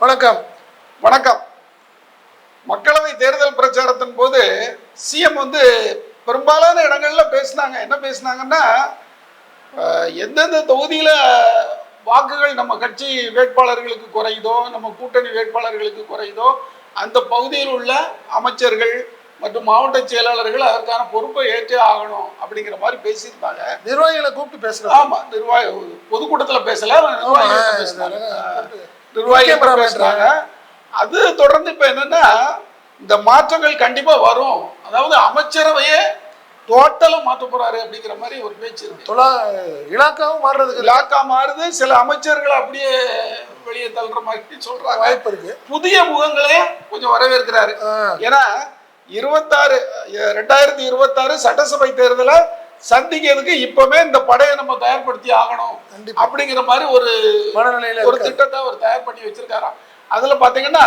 வணக்கம். வணக்கம். மக்களவை தேர்தல் பிரச்சாரத்தின் போது சிஎம் வந்து பெரும்பாலான இடங்கள்ல பேசினாங்க. என்ன பேசினாங்கன்னா எந்தெந்த தொகுதியில வாக்குகள் நம்ம கட்சி வேட்பாளர்களுக்கு குறையுதோ நம்ம கூட்டணி வேட்பாளர்களுக்கு குறையுதோ அந்த பகுதியில் உள்ள அமைச்சர்கள் மற்றும் மாவட்ட செயலாளர்கள் அதற்கான பொறுப்பை ஏற்றே ஆகணும் அப்படிங்கிற மாதிரி பேசியிருந்தாங்க. நிர்வாகிகளை கூப்பிட்டு பேசுறோம் ஆமா நிர்வாக பொதுக்கூட்டத்துல பேசல நிர்வாகிகள்ட்ட பேசினாங்க. நிர்வாகிகள் பேசுறாங்க. அது தொடர்ந்து இப்ப என்னன்னா இந்த மாற்றங்கள் கண்டிப்பா வரும். அதாவது அமைச்சரவையே டோட்டலா மாற்ற போறாரு அப்படிங்கிற மாதிரி ஒரு பேச்சு இருக்கு. இலாக்காவும் மாறுறதுக்கு இலாக்கா மாறுது. சில அமைச்சர்கள் அப்படியே வெளியே தள்ளுற மாதிரி சொல்றாங்க. வாய்ப்பு இருக்கு. புதிய முகங்களே கொஞ்சம் வரவேற்கிறாரு. ஏன்னா இருபத்தாறு ரெண்டாயிரத்தி இருபத்தாறு சட்டசபை தேர்தலை சந்திக்கிறதுக்கு இப்பவே இந்த படையை நம்ம தயார்படுத்தி ஆகணும். அப்படிங்கிற மாதிரி ஒரு மனநிலையில ஒரு. திட்டத்தை அவர் தயார் பண்ணி வச்சிருக்காராம் அதுல பாத்தீங்கன்னா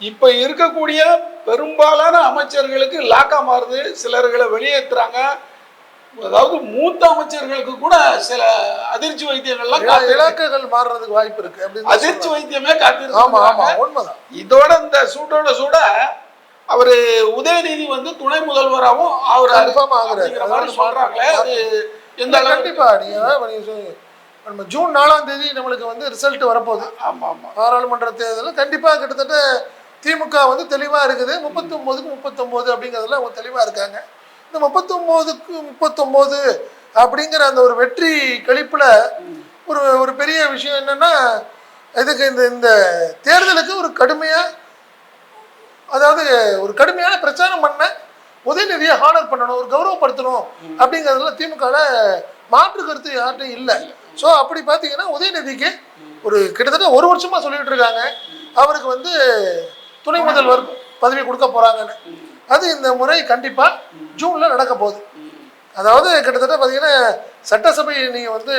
இப்ப இருக்கக்கூடிய பெரும்பாலான அமைச்சர்களுக்கு லாக்கா மாறுது சிலர்களை வெளியேற்றுறாங்க அதாவது மூத்த அமைச்சர்களுக்கு கூட சில அதிர்ச்சி வைத்தியங்கள்லாம். இலாக்குகள் மாறுறதுக்கு வாய்ப்பு இருக்கு அதிர்ச்சி. வைத்தியமே ஆமா காத்திருக்கு ஆமா உண்மைதான் இதோட இந்த சூட்டோட சூட அவரு உதயநிதி வந்து துணை முதல்வராகவும் ஆகுறாரு கன்ஃபார்ம் ஆகுறாரு. சொல்றாங்களே அது எந்த கண்டிப்பா. நீங்க. நம்ம ஜூன் நாலாம் தேதி நம்மளுக்கு வந்து ரிசல்ட் வரப்போகுது. ஆமா ஆமா. பாராளுமன்ற தேர்தலில் கண்டிப்பா கிட்டத்தட்ட திமுக வந்து தெளிவா இருக்குது. முப்பத்தொம்போதுக்கு முப்பத்தொம்போது அப்படிங்கிறதுல அவங்க தெளிவா இருக்காங்க. இந்த முப்பத்தொம்போதுக்கு முப்பத்தொம்போது அப்படிங்கிற அந்த ஒரு வெற்றி கழிப்புல ஒரு ஒரு பெரிய விஷயம் என்னன்னா இதுக்கு இந்த இந்த தேர்தலுக்கு ஒரு கடுமையா அதாவது ஒரு கடுமையான பிரச்சாரம் பண்ண உதயநிதியை ஹானர் பண்ணணும் ஒரு கௌரவப்படுத்தணும் அப்படிங்கிறதுல திமுகல மாற்று கருத்து யார்ட்டும் இல்லை. ஸோ அப்படி பார்த்தீங்கன்னா உதயநிதிக்கு ஒரு கிட்டத்தட்ட ஒரு வருஷமா சொல்லிட்டு இருக்காங்க. அவருக்கு வந்து துணை முதல்வர் பதவி கொடுக்க போறாங்கன்னு. அது இந்த முறை கண்டிப்பா ஜூன்ல நடக்க போகுது. அதாவது கிட்டத்தட்ட பார்த்தீங்கன்னா சட்டசபை நீங்க வந்து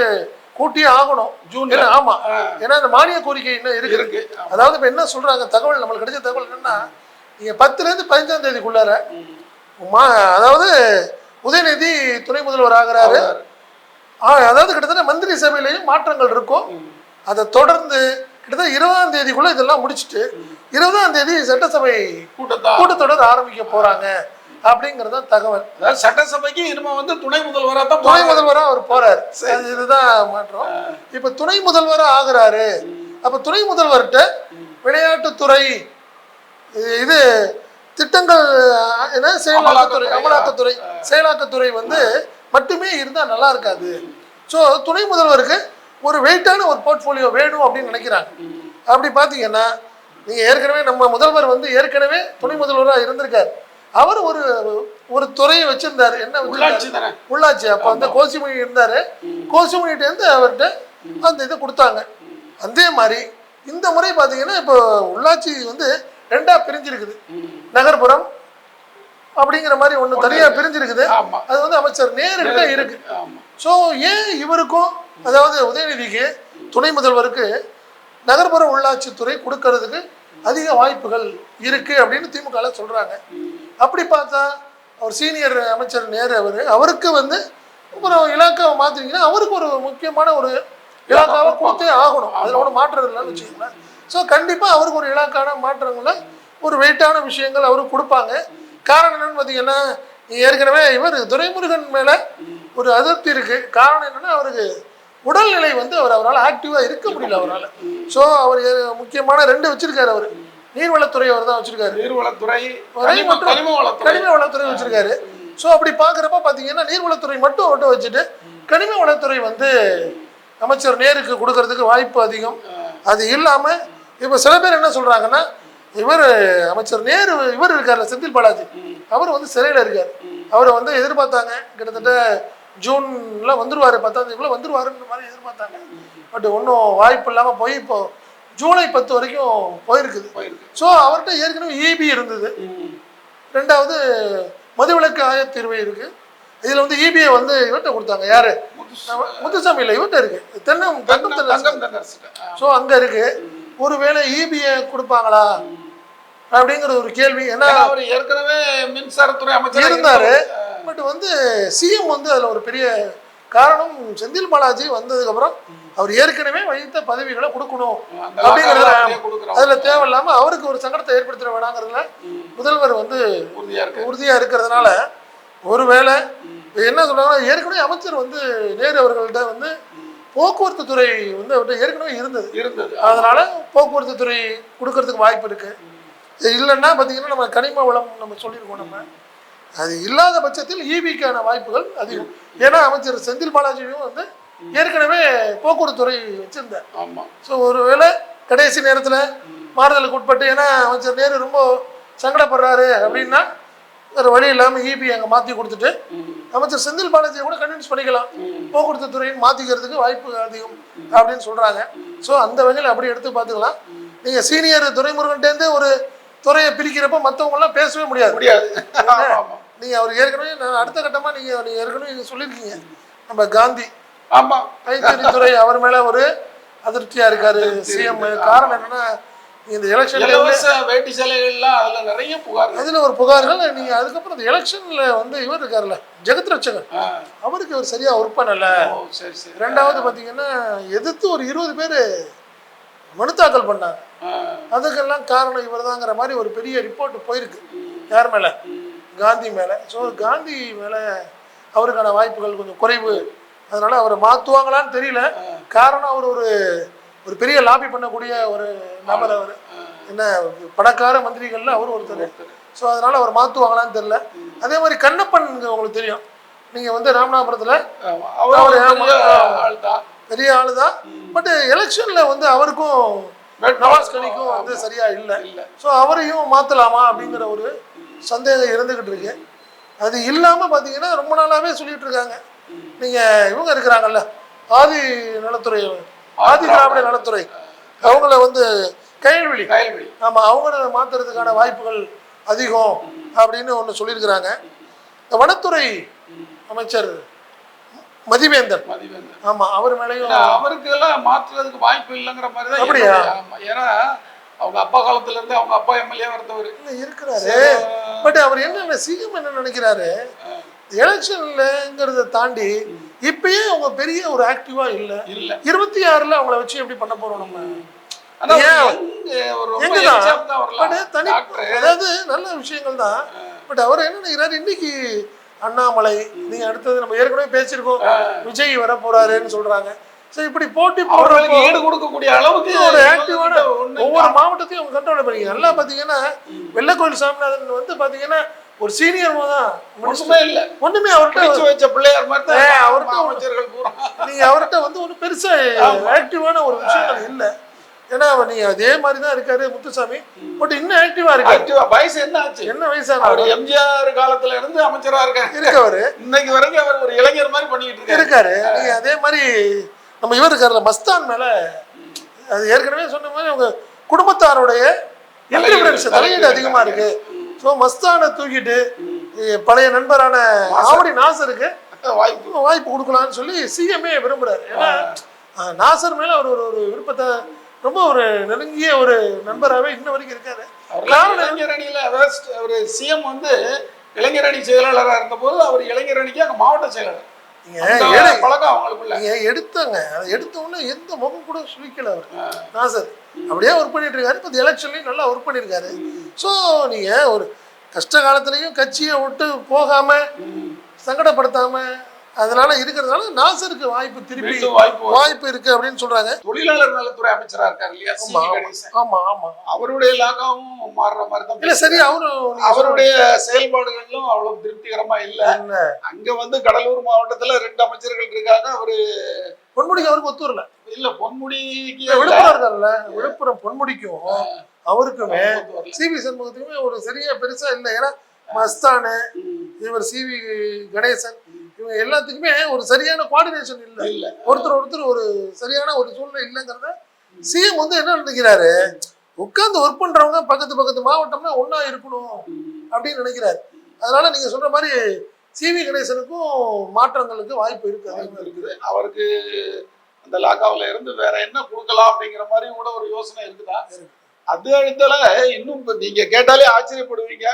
கூட்டியே ஆகணும் ஜூன் ஆமா. ஏன்னா இந்த மானிய கோரிக்கை இன்னும் இருக்கு. அதாவது இப்போ என்ன சொல்றாங்க தகவல் நம்மளுக்கு கிடைச்ச தகவல் என்னன்னா நீங்க பத்துல இருந்து பதினஞ்சாம் தேதிக்குள்ளார மா அதாவது உதயநிதி துணை முதல்வர் ஆகிறாரு. ஆ, அதாவது கிட்டத்தட்ட மந்திரி சபையிலையும் மாற்றங்கள் இருக்கும். அதை தொடர்ந்து கிட்டத்தட்ட இருபதாம் தேதிக்குள்ள இதெல்லாம் முடிச்சுட்டு இருபதாம் தேதி சட்டசபை கூட்டத்தா கூட்டத்தொடர் ஆரம்பிக்க போறாங்க அப்படிங்கிறது தான் தகவல். அதாவது சட்டசபைக்கு இனிமே வந்து துணை முதல்வரா தான் துணை. முதல்வரா அவர் போறாரு. இதுதான் மாற்றம். இப்ப துணை முதல்வரா ஆகுறாரு. அப்ப துணை முதல்வர்கிட்ட விளையாட்டுத்துறை இது- இது திட்டங்கள் என்ன செயலாக்கத்துறை அமலாக்கத்துறை. செயலாக்கத்துறை வந்து மட்டுமே இருந்தா நல்லா இருக்காது. ஸோ துணை முதல்வருக்கு ஒரு வெயிட்டான ஒரு போர்ட்ஃபோலியோ வேணும் அப்படின்னு நினைக்கிறாங்க. அப்படி பார்த்தீங்கன்னா நீங்க ஏற்கனவே நம்ம முதல்வர் வந்து ஏற்கனவே துணை முதல்வராக இருந்திருக்காரு. அவர் ஒரு ஒரு துறையை வச்சிருந்தாரு. என்ன உள்ளாட்சி அப்போ வந்து கோசிமணி இருந்தாரு. கோசிமணிகிட்ட இருந்து அவர்கிட்ட அந்த இதை கொடுத்தாங்க. அதே மாதிரி இந்த முறை பார்த்தீங்கன்னா இப்போ உள்ளாட்சி வந்து ரெண்டா பிரிஞ்சிருக்குது. நகர்ப்புறம் அப்படிங்கிற மாதிரி ஒன்று தனியாக பிரிஞ்சிருக்குது. அது வந்து அமைச்சர் நேருகிட்ட இருக்கு. ஸோ ஏன் இவருக்கும் அதாவது உதயநிதிக்கு துணை முதல்வருக்கு நகர்ப்புற உள்ளாட்சித்துறை கொடுக்கறதுக்கு அதிக வாய்ப்புகள் இருக்கு அப்படின்னு திமுக சொல்றாங்க. அப்படி பார்த்தா அவர் சீனியர் அமைச்சர் நேரு அவர் அவருக்கு வந்து ஒரு இலாக்காவை மாத்துறீங்கன்னா அவருக்கு ஒரு முக்கியமான ஒரு இலாக்காவை கொடுத்தே ஆகணும். அதில் ஒன்றும் மாற்றம் இல்லைன்னு வச்சுக்கோங்களேன். ஸோ கண்டிப்பாக அவருக்கு ஒரு இலாக்கான மாற்றங்களை ஒரு வெயிட்டான விஷயங்கள் அவருக்கு கொடுப்பாங்க. காரணம் என்னன்னு பார்த்தீங்கன்னா ஏற்கனவே இவர் துரைமுருகன் மேலே ஒரு அதிருப்தி இருக்கு. காரணம் என்னன்னா அவருக்கு உடல்நிலை வந்து அவர் அவரால் ஆக்டிவாக இருக்க முடியல அவரால். ஸோ அவர் முக்கியமான ரெண்டு வச்சிருக்காரு அவர். நீர்வளத்துறை அவர் தான் வச்சிருக்காரு. நீர்வளத்துறை கனிம மற்றும் கனிம வளத்துறை வச்சிருக்காரு. ஸோ அப்படி பார்க்குறப்ப பார்த்தீங்கன்னா நீர்வளத்துறை மட்டும் மட்டும் வச்சுட்டு கனிம வளத்துறை வந்து அமைச்சர் நேருக்கு கொடுக்கறதுக்கு வாய்ப்பு அதிகம். அது இல்லாமல் இப்போ சில பேர் என்ன சொல்கிறாங்கன்னா இவர் அமைச்சர் நேரு இவர் இருக்கார்ல செந்தில் பாலாஜி. அவர் வந்து சிறையில் இருக்கார். அவரை வந்து எதிர்பார்த்தாங்க. கிட்டத்தட்ட ஜூன்ல வந்துருவாரு பத்தாம் தேதிக்குள்ள வந்துருவாருன்ற மாதிரி எதிர்பார்த்தாங்க. பட் ஒன்றும் வாய்ப்பு இல்லாமல் போய் இப்போ ஜூலை பத்து வரைக்கும் போயிருக்குது. போயிருக்கு. ஸோ அவர்கிட்ட ஏற்கனவே இபி இருந்தது. ரெண்டாவது மதுவிலக்கு ஆயத்தீர்வை இருக்கு. இதுல வந்து இபிஐ வந்து இவர்கிட்ட கொடுத்தாங்க. யாரு? முத்துசாமி. இல்லை இவர்கிட்ட இருக்கு. தென்னம் தங்கம். ஸோ அங்க இருக்கு. ஒருவேளை இபிஐ கொடுப்பாங்களா? அப்படிங்கிற ஒரு கேள்வி. ஏன்னா அவர் ஏற்கனவே மின்சாரத்துறை அமைச்சர் இருந்தாரு. பட் வந்து சிஎம் வந்து அதுல ஒரு பெரிய காரணம் செந்தில் பாலாஜி வந்ததுக்கு அப்புறம் அவர் ஏற்கனவே வைத்த பதவிகளை கொடுக்கணும். அப்படிங்கிறதுல. அதுல தேவையில்லாம அவருக்கு ஒரு சங்கடத்தை ஏற்படுத்திட வேணாங்கிறதுல. முதல்வர் வந்து உறுதியா இருக்கு உறுதியா இருக்கிறதுனால ஒருவேளை என்ன சொல்றாங்கன்னா ஏற்கனவே அமைச்சர் வந்து நேரு அவர்கள்ட்ட வந்து போக்குவரத்து துறை வந்து அவர்கிட்ட ஏற்கனவே இருந்தது. இருந்தது. அதனால போக்குவரத்து துறை கொடுக்கறதுக்கு வாய்ப்பு இருக்கு. இல்லைன்னா பார்த்தீங்கன்னா நம்ம கனிம வளம் நம்ம சொல்லியிருக்கோம் நம்ம. அது இல்லாத பட்சத்தில் ஈபிக்கான வாய்ப்புகள் அதிகம். ஏன்னா அமைச்சர் செந்தில் பாலாஜியும் வந்து ஏற்கனவே போக்குவரத்து துறை வச்சிருந்தார். ஆமா. ஸோ ஒருவேளை கடைசி நேரத்தில் மாறுதலுக்கு உட்பட்டு ஏன்னா அமைச்சர் நேரு ரொம்ப சங்கடப்படுறாரு அப்படின்னா வேறு வழி இல்லாமல் இபி அங்கே மாற்றி கொடுத்துட்டு. அமைச்சர் செந்தில் பாலாஜியை கூட கன்வின்ஸ் பண்ணிக்கலாம். போக்குவரத்து துறையின் மாற்றிக்கிறதுக்கு வாய்ப்பு அதிகம் அப்படின்னு சொல்கிறாங்க ஸோ அந்த வகையில் அப்படி எடுத்து பார்த்துக்கலாம். நீங்கள் சீனியர் துரைமுருகன்ட்டேருந்து ஒரு துறையை பிரிக்கிறப்ப மற்றவங்களாம் பேசவே முடியாது. முடியாது. நீங்கள் அவர் ஏற்கனவே அடுத்த கட்டமாக நீங்கள் நீங்கள் ஏற்கனவே நீங்க சொல்லியிருக்கீங்க. நம்ம காந்தி. ஆமா. கைத்தறித்துறை அவர் மேலே ஒரு அதிருப்தியாக இருக்காரு. சிஎம் காரணம் என்னன்னா இந்த எலெக்ஷன்ல இலவச வேட்டி சேலைகள்லாம் அதுல நிறைய புகார் அதில் ஒரு புகார்கள் நீங்கள் அதுக்கப்புறம் இந்த எலெக்ஷனில் வந்து இவர் இருக்கார்ல ஜெகத் ரட்சகன். அவருக்கு அவர் சரியாக ஒர்க் பண்ணலை. ஓ சரி சரி. ரெண்டாவது பார்த்தீங்கன்னா எதிர்த்து ஒரு இருபது பேர் மனு தாக்கல் பண்ணாங்க. அதுக்கெல்லாம் காரணம் இவர்தாங்கிற மாதிரி ஒரு பெரிய ரிப்போர்ட் போயிருக்கு. யார் மேலே? காந்தி மேலே. ஸோ காந்தி மேலே அவருக்கான வாய்ப்புகள் கொஞ்சம் குறைவு. அதனால அவரை மாற்றுவாங்களான்னு தெரியல. காரணம் அவர் ஒரு ஒரு பெரிய லாபி பண்ணக்கூடிய ஒரு நபர் அவர். என்ன பணக்கார மந்திரிகள்ல அவர் ஒருத்தர். ஸோ அதனால அவர் மாற்றுவாங்களான்னு தெரியல. அதே மாதிரி கண்ணப்பன் உங்களுக்கு தெரியும். நீங்கள் வந்து ராமநாதபுரத்தில். அவர் பெரிய ஆளு தான் பட் எலெக்ஷனில் வந்து அவருக்கும் நவாஸ் கனிக்கும் வந்து சரியா இல்லை. ஸோ அவரையும் மாற்றலாமா அப்படிங்கிற ஒரு சந்தேகம் இருந்துகிட்டு இருக்கு. அது இல்லாமல் பார்த்தீங்கன்னா ரொம்ப நாளாவே சொல்லிட்டு இருக்காங்க. நீங்கள் இவங்க இருக்கிறாங்கல்ல ஆதி நலத்துறை ஆதி திராவிட நலத்துறை. அவங்கள வந்து கையல்வெளி கயல்வெளி ஆமாம் அவங்கள மாற்றுறதுக்கான வாய்ப்புகள் அதிகம் அப்படின்னு ஒன்று சொல்லியிருக்கிறாங்க. இந்த வனத்துறை அமைச்சர் மதிவேந்தன். மதிவேந்தன். ஆமாம் அவர் மேலேயும் அவருக்கு எல்லாம் மாத்துறதுக்கு வாய்ப்பு இல்லைங்கிற மாதிரி தான் அப்படியா? ஆமா. ஏன்னா அவங்க அப்பா காலத்துல இருந்து அவங்க அப்பா எம்எல்ஏ இருந்தவர். இல்ல, இருக்கிறாரு. பட் அவர் என்ன சிஎம் என்ன நினைக்கிறாரு? எலெக்ஷன்லங்கிறத தாண்டி இப்பயே அவங்க பெரிய ஒரு ஆக்டிவா இல்ல. இல்ல. இருபத்தி ஆறுல அவங்கள வச்சு எப்படி பண்ண போறோம் நம்ம. அதாவது நல்ல விஷயங்கள் தான். பட் அவர் என்ன நினைக்கிறாரு? இன்னைக்கு அண்ணாமலை நீங்க அடுத்தது நம்ம ஏற்கனவே பேசியிருக்கோம். விஜய் வர போறாருன்னு சொல்றாங்க. சோ இப்படி போட்டி போடுறப்போ ஈடு கொடுக்கக்கூடிய அளவுக்கு ஒரு ஆக்டிவான ஒவ்வொரு மாவட்டத்தையும் அவங்க கண்ட்ரோல் பண்ணிக்க நல்லா பாத்தீங்கன்னா வெள்ளக்கோயில் சாமிநாதன் வந்து பாத்தீங்கன்னா ஒரு சீனியர் தான் ஒண்ணுமே இல்ல. ஒண்ணுமே அவர்கிட்ட வச்ச பிள்ளையார் மாதிரி ஒரு- அமைச்சர்கள் பூரா. நீங்க அவர்கிட்ட வந்து ஒன்றும் பெருசா ஆக்டிவான ஒரு விஷயங்கள் இல்ல. ஏன்னா அவர் நீங்க அதே மாதிரி தான் இருக்காரு முத்துசாமி. பட் இன்னும் ஆக்டிவா இருக்காரு Active ஆ, வயசு என்ன ஆச்சு? என்ன வயசான அவர் எம்ஜிஆர் காலத்துல இருந்து அமைச்சரா இருக்காரு. இருக்கவரு இன்னைக்கு வரைக்கும் அவர் ஒரு இளைஞர் மாதிரி பண்ணிட்டு இருக்காரு. இருக்காரு. நீங்க அதே மாதிரி நம்ம இவர் இருக்காருல்ல மஸ்தான் மேல. அது ஏற்கனவே சொன்ன மாதிரி அவங்க குடும்பத்தாருடைய தலையீடு அதிகமா இருக்கு. ஸோ மஸ்தானை தூக்கிட்டு பழைய நண்பரான ஆவடி நாசருக்கு வாய்ப்பு. வாய்ப்பு கொடுக்கலாம்னு சொல்லி சிஎம்ஏ விரும்புறாரு. ஏன்னா நாசர் மேல அவர் ஒரு ஒரு விருப்பத்தை ரொம்ப ஒரு நெருங்கிய ஒரு நண்பராகவே இன்ன வரைக்கும் இருக்காரு. அவர்லாம் இளைஞர் அணியில அதாவது ஒரு சிஎம் வந்து இளைஞர் அணி செயலாளராக இருந்தபோது அவர் இளைஞர் அணிக்கு அங்க மாவட்ட செயலாளர். பழக்கம் அவங்களுக்குள்ள. நீங்க எடுத்தங்க. அதை எடுத்த உடனே எந்த முகம் கூட சுழிக்கல அவர். நாசர். அப்படியே ஒர்க் பண்ணிட்டு இருக்காரு. இப்போ எலெக்ஷன்லையும் நல்லா ஒர்க் பண்ணியிருக்காரு ஸோ நீங்க ஒரு கஷ்ட காலத்துலயும் கட்சியை விட்டு போகாம சங்கடப்படுத்தாம அதனால இருக்கிறதுனால நாசருக்கு வாய்ப்பு திருப்பி வாய்ப்பு இருக்கு அப்படின்னு சொல்றாங்க. தொழிலாளர் நலத்துறை அமைச்சரா இருக்காரு இல்லையா ஆமா ஆமா அவருடைய லாகாவும் மாறுற மாதிரி தான் இல்ல சரி நீங்க அவருடைய செயல்பாடுகளும் அவ்வளவு திருப்திகரமா இல்ல. அங்க வந்து கடலூர் மாவட்டத்துல ரெண்டு அமைச்சர்கள் இருக்காங்க அவரு பொன்முடிக்கு அவருக்கு ஒத்து வரல. இல்ல பொன்முடிக்கு விழுப்புரம் இருக்காருல்ல விழுப்புரம் பொன்முடிக்கும். அவருக்குமே. சிவி சண்முகத்துக்குமே ஒரு சரியா பெருசா இல்லை. ஏன்னா மஸ்தானு இவர் சிவி கணேசன் இவங்க எல்லாத்துக்குமே ஒரு சரியான கோஆர்டினேஷன் இல்லை. ஒருத்தர் ஒருத்தர் ஒரு சரியான ஒரு சூழ்நிலை இல்லைங்கிறத சிஎம் வந்து என்ன நினைக்கிறாரு? உட்கார்ந்து ஒர்க் பண்றவங்க பக்கத்து பக்கத்து மாவட்டம்னா ஒண்ணா இருக்கணும் அப்படின்னு நினைக்கிறாரு. அதனால நீங்க சொல்ற மாதிரி சிவி கணேசனுக்கும் மாற்றங்களுக்கு வாய்ப்பு இருக்கு. இருக்கு இருக்குது. அவருக்கு அந்த லாக்காவில இருந்து வேற என்ன கொடுக்கலாம் அப்படிங்கிற மாதிரி கூட ஒரு யோசனை இருக்குதா? அது அடுத்தல இன்னும் நீங்க கேட்டாலே ஆச்சரியப்படுவீங்க.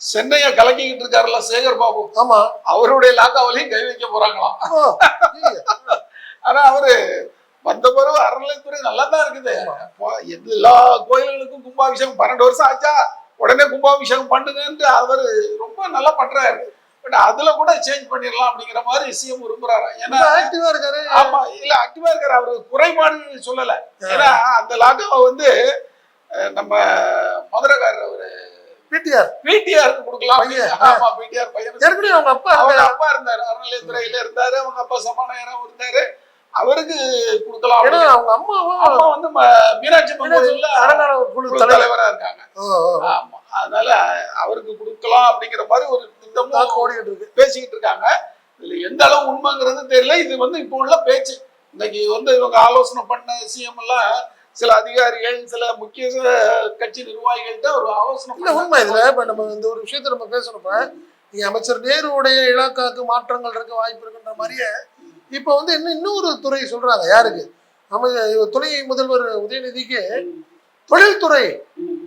சென்னையை கலக்கிக்கிட்டு இருக்காருல்ல சேகர் பாபு. ஆமா. அவருடைய லாக்காவிலையும் கை வைக்க போறாங்களாம். ஆனா அவரு வந்த பிறகு அறநிலைத்துறை நல்லா தான் இருக்குது. எல்லா கோயில்களுக்கும் கும்பாபிஷேகம் பன்னெண்டு வருஷம் ஆச்சா உடனே கும்பாபிஷேகம் பண்ணுங்கன்ட்டு அவர் ரொம்ப நல்லா பண்றாரு. பட் அதுல கூட சேஞ்ச் பண்ணிடலாம் அப்படிங்கிற மாதிரி சிஎம் விரும்புறாரு. ஏன்னா ஆக்டிவா இருக்காரு. ஆமா இல்ல ஆக்டிவா இருக்காரு. அவரு குறைபாடு சொல்லல. ஏன்னா அந்த லாகாவை வந்து நம்ம மதுரைக்காரர் அவரு. பிடிஆர். பிடிஆருக்கு கொடுக்கலாம். ஆமா பிடிஆர் பையன். ஏற்கனவே அவங்க அப்பா அவங்க. அப்பா இருந்தாரு. அறநிலையத்துறையில இருந்தாரு. அவங்க அப்பா சபாநாயகராகவும் இருந்தாரு. அவருக்கு கொடுக்கலாம் ஏன்னா. அவங்க அம்மாவும் அப்பா வந்து மீனாட்சி அறங்கால குழு தலைவர். இருக்காங்க. ஆமா. அதனால அவருக்கு கொடுக்கலாம் அப்படிங்கிற மாதிரி ஒரு திட்டமும் ஓடிக்கிட்டு இருக்கு. பேசிக்கிட்டு இருக்காங்க. இதுல எந்த அளவு உண்மைங்கிறது தெரியல. இது வந்து இப்போ உள்ள பேச்சு. இன்னைக்கு வந்து இவங்க ஆலோசனை பண்ண சிஎம் எல்லாம் சில அதிகாரிகள் சில முக்கிய கட்சி நிர்வாகிகள்கிட்ட ஒரு ஆலோசனை இல்ல. உண்மை இதுல இப்ப நம்ம இந்த ஒரு விஷயத்த நம்ம பேசணும்ப்ப. நீங்க அமைச்சர் நேருடைய இலாக்காக்கு மாற்றங்கள் இருக்க வாய்ப்பு இருக்குன்ற மாதிரியே இப்ப வந்து இன்னும் இன்னொரு துறை சொல்றாங்க. யாருக்கு? நம்ம துணை முதல்வர் உதயநிதிக்கு. தொழில்துறை.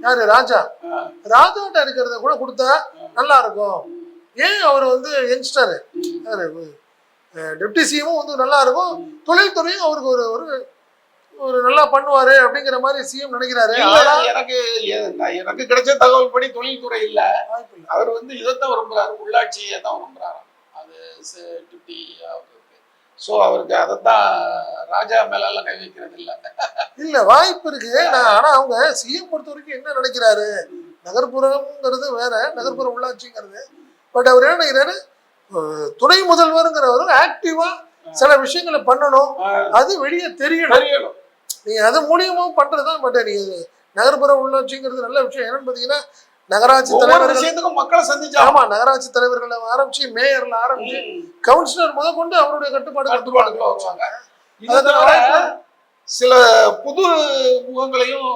யாரு? ராஜா. ராஜாட்ட இருக்கிறத கூட கொடுத்தா நல்லா இருக்கும். ஏன் அவர் வந்து யங்ஸ்டர்? டெப்டி சிஎமும் வந்து நல்லா இருக்கும். தொழில்துறையும் அவருக்கு ஒரு ஒரு ஒரு நல்லா பண்ணுவாரு அப்படிங்கிற மாதிரி சிஎம் நினைக்கிறாரு. எனக்கு எனக்கு கிடைச்ச தகவல் படி தொழில்துறை இல்ல. அவர் வந்து இதைத்தான் விரும்புறாரு உள்ளாட்சியை தான் விரும்புறாரு. அது டியூட்டி அவருக்கு. ஸோ அவருக்கு அதைத்தான் ராஜா மேல எல்லாம் கை வைக்கிறது இல்ல. இல்ல வாய்ப்பு இருக்கு. ஆனா அவங்க சிஎம் பொறுத்த வரைக்கும் என்ன நினைக்கிறாரு? நகர்ப்புறம்ங்கிறது வேற நகர்ப்புற உள்ளாட்சிங்கிறது. பட் அவர் என்ன நினைக்கிறாரு? துணை முதல்வருங்கிறவர் ஆக்டிவா சில விஷயங்களை பண்ணணும். அது வெளியே தெரியணும். தெரியணும். நீங்க அது மூலியமா பண்றதுதான் பட் நீங்க நகர்ப்புற உள்ளாட்சிங்கிறது நல்ல விஷயம். என்னன்னு பாத்தீங்கன்னா நகராட்சி விஷயத்துக்கும் மக்களை சந்திச்சா ஆமா நகராட்சி தலைவர்களை ஆரம்பிச்சு மேயர்ல ஆரம்பிச்சு கவுன்சிலர் முத கொண்டு அவருடைய கட்டுப்பாடு கட்டுப்பாடு சில புது முகங்களையும்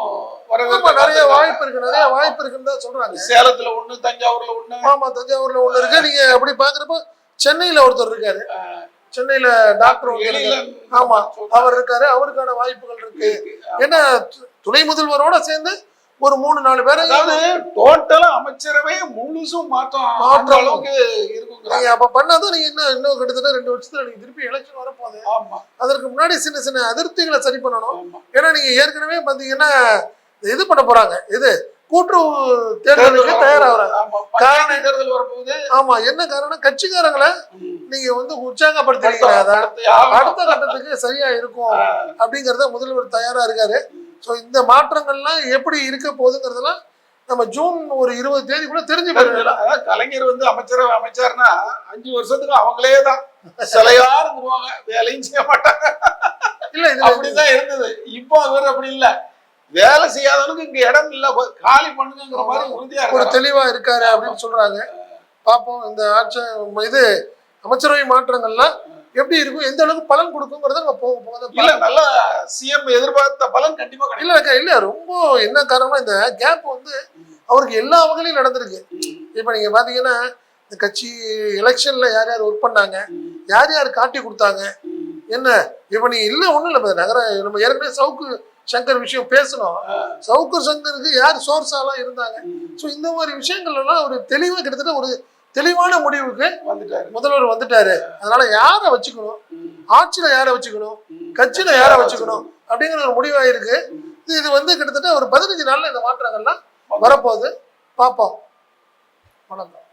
நிறைய. வாய்ப்பு இருக்கு நிறைய வாய்ப்பு இருக்குன்னு தான் சொல்றாங்க. சேலத்துல ஒண்ணு தஞ்சாவூர்ல ஒண்ணு. ஆமா தஞ்சாவூர்ல ஒண்ணு இருக்கு. நீங்க அப்படி பாக்குறப்ப சென்னையில ஒருத்தர் இருக்காரு. சென்னையில டாக்டர் இருக்காரு. ஆமா அவர் இருக்காரு அவருக்கான வாய்ப்புகள் இருக்கு. ஏன்னா துணை முதல்வரோட சேர்ந்து ஒரு மூணு நாலு பேரை அதாவது டோட்டலா அமைச்சரவை முழுசும் மாற்றம். அந்த அளவுக்கு இருக்குங்கிறாங்க. நீங்க அப்ப பண்ணாதான் நீங்க இன்னும் இன்னும் கிட்டத்தட்ட ரெண்டு வருஷத்துல நீங்க திருப்பி எலெக்ஷன் வரப்போகுது. அதற்கு முன்னாடி சின்ன சின்ன அதிருப்திகளை சரி பண்ணணும். ஏன்னா நீங்க ஏற்கனவே பாத்தீங்கன்னா இது பண்ண போறாங்க. இது கூட்டுறவு தேர்தலுக்கு தயாராகிறாங்க. பஞ்சாயத்து தேர்தல் வரப்போகுது ஆமா என்ன காரணம்? கட்சிக்காரங்களை. நீங்க வந்து உற்சாகப்படுத்துறீங்க அடுத்த கட்டத்துக்கு சரியா இருக்கும் அப்படிங்கறத முதல்வர் தயாரா இருக்காரு. ஸோ இந்த மாற்றங்கள்லாம் எப்படி இருக்க போகுதுங்கிறதெல்லாம் நம்ம ஜூன் ஒரு இருபது தேதிக்குள்ள தெரிஞ்சு போயிடலாம் அதாவது கலைஞர் வந்து அமைச்சரவை அமைச்சார்னா அஞ்சு வருஷத்துக்கு அவங்களே தான். சிலையா இருந்துருவாங்க வேலையும் செய்ய மாட்டாங்க. இல்ல இதுல அப்படிதான் இருந்தது. இப்போ அவர் அப்படி இல்ல. வேலை செய்யாதவனுக்கு இங்க இடம் இல்ல காலி பண்ணுங்கிற மாதிரி உறுதியா ஒரு தெளிவா இருக்காரு அப்படின்னு சொல்றாங்க. பார்ப்போம் இந்த ஆட்சி இது அமைச்சரவை மாற்றங்கள்லாம் எப்படி இருக்கும் எந்த அளவுக்கு பலன் கொடுக்குங்கிறத நம்ம போக போக இல்ல நல்ல சிஎம் எதிர்பார்த்த பலன் கண்டிப்பா கிடைக்கும். இல்ல இல்ல ரொம்ப என்ன காரணம் இந்த கேப் வந்து அவருக்கு எல்லா வகையிலும் நடந்திருக்கு. இப்ப நீங்க பாத்தீங்கன்னா இந்த கட்சி எலெக்ஷன்ல யார் யார் ஒர்க் பண்ணாங்க யார் யார் காட்டி கொடுத்தாங்க என்ன? இப்ப நீ இல்ல ஒண்ணும் இல்ல நகர நம்ம ஏற்கனவே சவுக்கு சங்கர் விஷயம் பேசணும். சவுக்கு சங்கருக்கு யார் சோர்ஸாலாம் இருந்தாங்க. ஸோ இந்த மாதிரி விஷயங்கள் எல்லாம் ஒரு தெளிவா கிட்டத்தட்ட ஒரு தெளிவான முடிவுக்கு வந்துட்டாரு. முதல்வர் வந்துட்டாரு. அதனால யாரை வச்சுக்கணும்? ஆட்சியில யாரை வச்சுக்கணும்? கட்சியில யாரை வச்சுக்கணும்? அப்படிங்கிற ஒரு முடிவாயிருக்கு. இது இது வந்து கிட்டத்தட்ட ஒரு பதினஞ்சு நாள்ல இந்த மாற்றங்கள்லாம் வரப்போகுது. பார்ப்போம். வணக்கம்.